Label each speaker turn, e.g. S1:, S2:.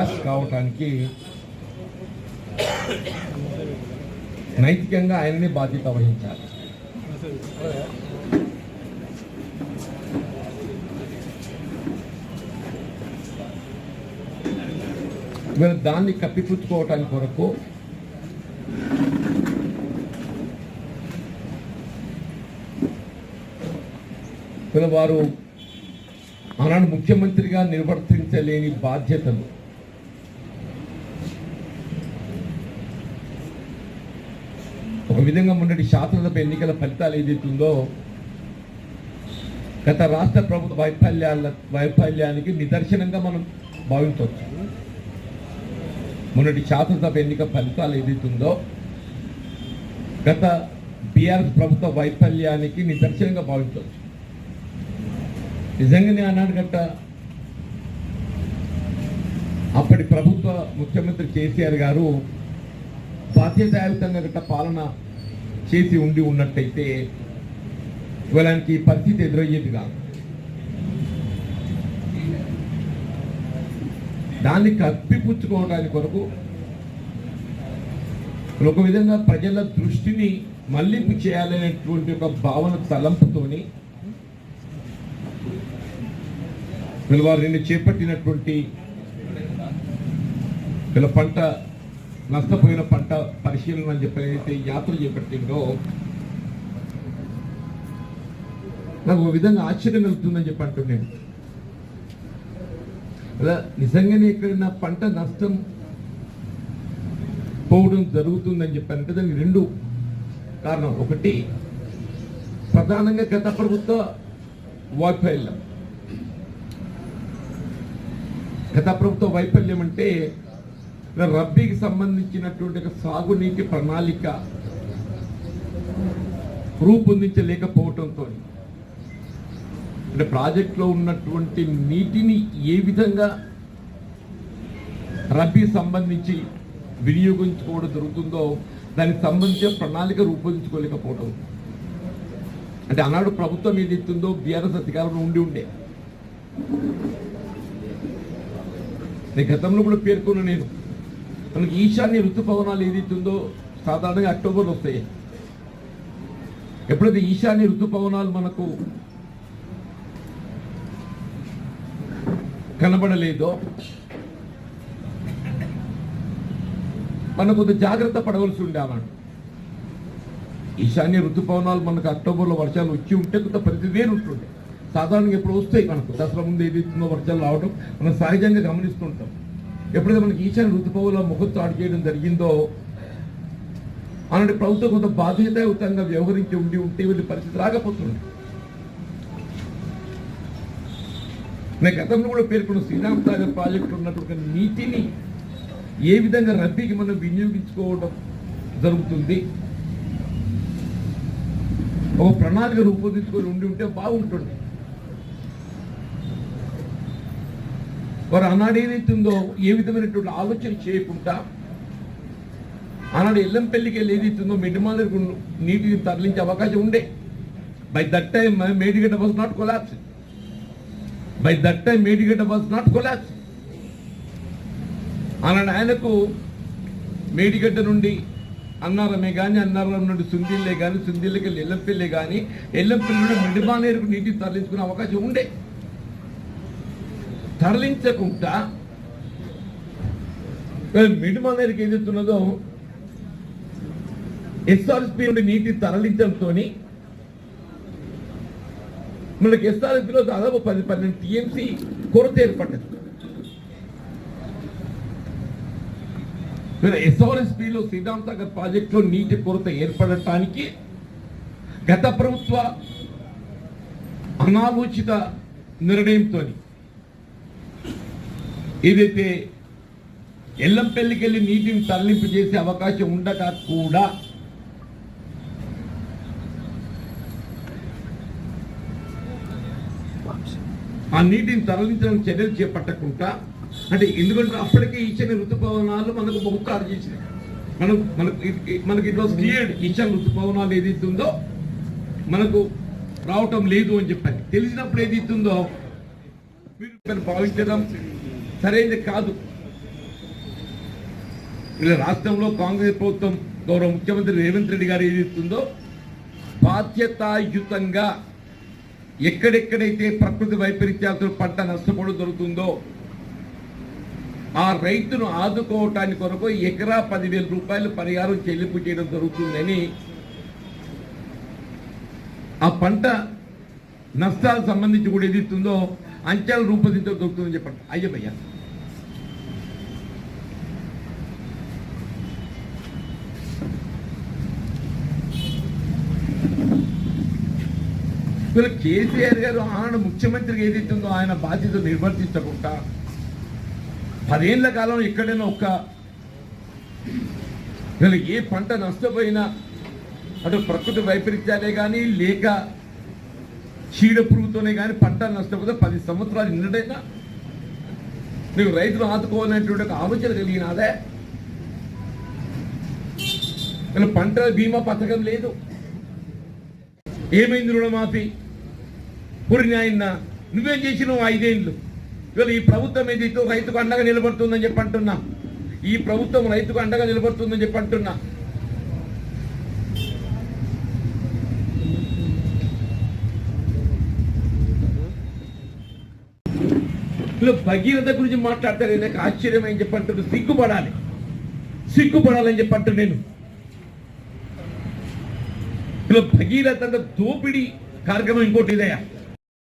S1: Collapse కావటానికి నైతికంగా ఆయననే బాధ్యత వహించాలి. మీరు దాన్ని కప్పిపుచ్చుకోవటానికి కొరకు వారు ఆనాడు ముఖ్యమంత్రిగా నిర్వర్తించలేని బాధ్యతలు ఒక విధంగా మొన్నటి శాసనసభ ఎన్నికల ఫలితాలు ఏదైతుందో గత రాష్ట్ర ప్రభుత్వ వైఫల్యాల వైఫల్యానికి నిదర్శనంగా మనం భావించవచ్చు. మొన్నటి శాసనసభ ఎన్నిక ఫలితాలు ఏదైతుందో గత బీఆర్ఎస్ ప్రభుత్వ వైఫల్యానికి నిదర్శనంగా భావించవచ్చు. నిజంగానే ఆనాడు గట్ట అప్పటి ప్రభుత్వ ముఖ్యమంత్రి కేసీఆర్ గారు బాధ్యతాయుతంగా గట్ట పాలన చేసి ఉండి ఉన్నట్టయితే ఇవాళకి పరిస్థితి ఎదురయ్యేది కాదు. దాన్ని కప్పిపుచ్చుకోవడానికి కొరకు ఒక విధంగా ప్రజల దృష్టిని మళ్ళింపు చేయాలనేటువంటి ఒక భావన తలంపుతోని వీళ్ళు వారు నిన్ను చేపట్టినటువంటి వీళ్ళ పంట నష్టపోయిన పంట పరిశీలన అని చెప్పి ఏదైతే యాత్ర చేపట్టిందో నాకు ఒక విధంగా ఆశ్చర్యం కలుగుతుందని చెప్పి అంటున్నాను. అలా నిజంగానే ఎక్కడైనా పంట నష్టం పోవడం జరుగుతుందని చెప్పారంటే దానికి రెండు కారణం ఒకటి ప్రధానంగా గత ప్రభుత్వ వైఫల్యం. గత ప్రభుత్వ వైఫల్యం అంటే రబ్బీకి సంబంధించినటువంటి సాగునీటి ప్రణాళిక రూపొందించలేకపోవటంతో అంటే ప్రాజెక్టులో ఉన్నటువంటి నీటిని ఏ విధంగా రబ్బీ సంబంధించి వినియోగించుకోవడం జరుగుతుందో దానికి సంబంధించిన ప్రణాళిక రూపొందించుకోలేకపోవటం. అంటే ఆనాడు ప్రభుత్వం ఏది ఎత్తుందో బీఆర్ఎస్ అధికారంలో ఉండి ఉండే. నేను గతంలో కూడా పేర్కొన్నా నేను. మనకి ఈశాన్య ఋతుపవనాలు ఏదైతుందో సాధారణంగా అక్టోబర్లో వస్తాయి. ఎప్పుడైతే ఈశాన్య ఋతుపవనాలు మనకు కనబడలేదో మనం కొంత జాగ్రత్త పడవలసి ఉండేవాడు ఈశాన్య ఋతుపవనాలు మనకు అక్టోబర్లో వర్షాలు వచ్చి ఉంటే కొంత ప్రతిదే ఉంటుండే సాధారణంగా ఎప్పుడు వస్తాయి మనకు. దసరా ముందు ఏదైతుందో వర్షాలు రావడం మనం సహజంగా గమనిస్తుంటాం ఎప్పుడైతే మనకి ఈశాన్య ఋతుపవనాల ముఖం చాటు చేయడం జరిగిందో అలాంటి ప్రభుత్వం కొంత బాధ్యతాయుతంగా వ్యవహరించి ఉండి ఉంటే వీళ్ళ పరిస్థితి రాకపోతుంది. నేను గతంలో కూడా పేర్కొన్న శ్రీరామ్ సాగర్ ప్రాజెక్టు ఉన్నటువంటి నీటిని ఏ విధంగా రద్దీకి మనం వినియోగించుకోవడం జరుగుతుంది. ఒక ప్రణాళిక రూపొందించుకొని ఉండి ఉంటే బాగుంటుంది. వారు ఆనాడు ఏదైతుందో ఏ విధమైనటువంటి ఆలోచన చేయకుండా ఆనాడు ఎల్లంపల్లికి వెళ్ళి ఏదైతుందో మిడ్మాలకు నీటిని తరలించే అవకాశం ఉండే. By that time Medigadda was not collapse by that time Medigadda was not collapse ఆనాడు ఆయనకు మేడిగడ్డ నుండి అన్నారమే కానీ అన్నారం నుండి సుందిల్లే కానీ సుందిల్లకి వెళ్ళి ఎల్లంపల్లి కానీ ఎల్లంపల్లి నుండి మిడిమానేరుకు నీటిని తరలించుకునే అవకాశం ఉండే. తరలించకుండా మిడిమానేరుకి ఏదైతున్నదో ఎస్ఆర్ఎస్పీ నుండి నీటిని తరలించడంతో మనకి ఎస్ఆర్ఎస్పీలో దాదాపు పది పన్నెండు టీఎంసీ కొరత ఏర్పడ్డది. ఎస్ఆర్ఎస్పీలో శ్రీరామ్ సాగర్ ప్రాజెక్టులో నీటి కొరత ఏర్పడటానికి గత ప్రభుత్వ అనాలోచిత నిర్ణయంతో ఏదైతే ఎల్లంపల్లికి వెళ్ళి నీటిని తరలింపు చేసే అవకాశం ఉండగా కూడా ఆ నీటిని తరలించడం చర్యలు చేపట్టకుండా అంటే ఎందుకంటే అప్పటికే ఇచ్చిన ఋతుపవనాలు మనకు బహుతారు చేసినాయి. మనం మనకు మనకి ఇట్ వాస్ క్లియర్డ్ ఇచ్చిన ఋతుపవనాలు ఏదైతుందో మనకు రావటం లేదు అని చెప్పాలి. తెలిసినప్పుడు ఏదైతుందో మీరు భావించడం సరైనది కాదు. ఇలా రాష్ట్రంలో కాంగ్రెస్ ప్రభుత్వం గౌరవ ముఖ్యమంత్రి రేవంత్ రెడ్డి గారు ఏది ఇస్తుందో బాధ్యతాయుతంగా ఎక్కడెక్కడైతే ప్రకృతి వైపరీత్యాలతో పంట నష్టపోవడం జరుగుతుందో ఆ రైతును ఆదుకోవటానికి కొరకు ఎకరా పదివేల రూపాయలు పరిహారం చెల్లింపు చేయడం జరుగుతుందని ఆ పంట నష్టాలకు సంబంధించి కూడా ఏది ఇస్తుందో అంచెల రూపొందించడం దొరుకుతుందని చెప్పండి. అయ్యమయ్యా వీళ్ళు కేసీఆర్ గారు ఆయన ముఖ్యమంత్రికి ఏదైతుందో ఆయన బాధ్యత నిర్వర్తించకుండా పదేళ్ళ కాలం ఎక్కడైనా ఒక్క వీళ్ళు ఏ పంట నష్టపోయినా అటు ప్రకృతి వైపరీత్యాలే కానీ లేక చీడ పురుగుతోనే కానీ పంట నష్టపోతే పది సంవత్సరాలు నిన్నటైనా నీకు రైతులు ఆదుకోవాలనేటువంటి ఒక ఆలోచన కలిగినదే. వీళ్ళ పంట బీమా పథకం లేదు. ఏమైంది రుణమాఫీ? పురిని నువ్వేం చేసినావు ఐదేళ్ళు ఇవాళ ఈ ప్రభుత్వం ఏదైతే రైతుకు అండగా నిలబడుతుందని చెప్పి అంటున్నా. ఈ ప్రభుత్వం రైతుకు అండగా నిలబడుతుందని చెప్పి అంటున్నా. ఇలా భగీరథ గురించి మాట్లాడతాడు నాకు ఆశ్చర్యం అని చెప్పి సిగ్గుపడాలి. సిగ్గుపడాలని చెప్పి నేను. ఇలా భగీరథ దోపిడీ కార్యక్రమం ఇంకోటి ఇదయా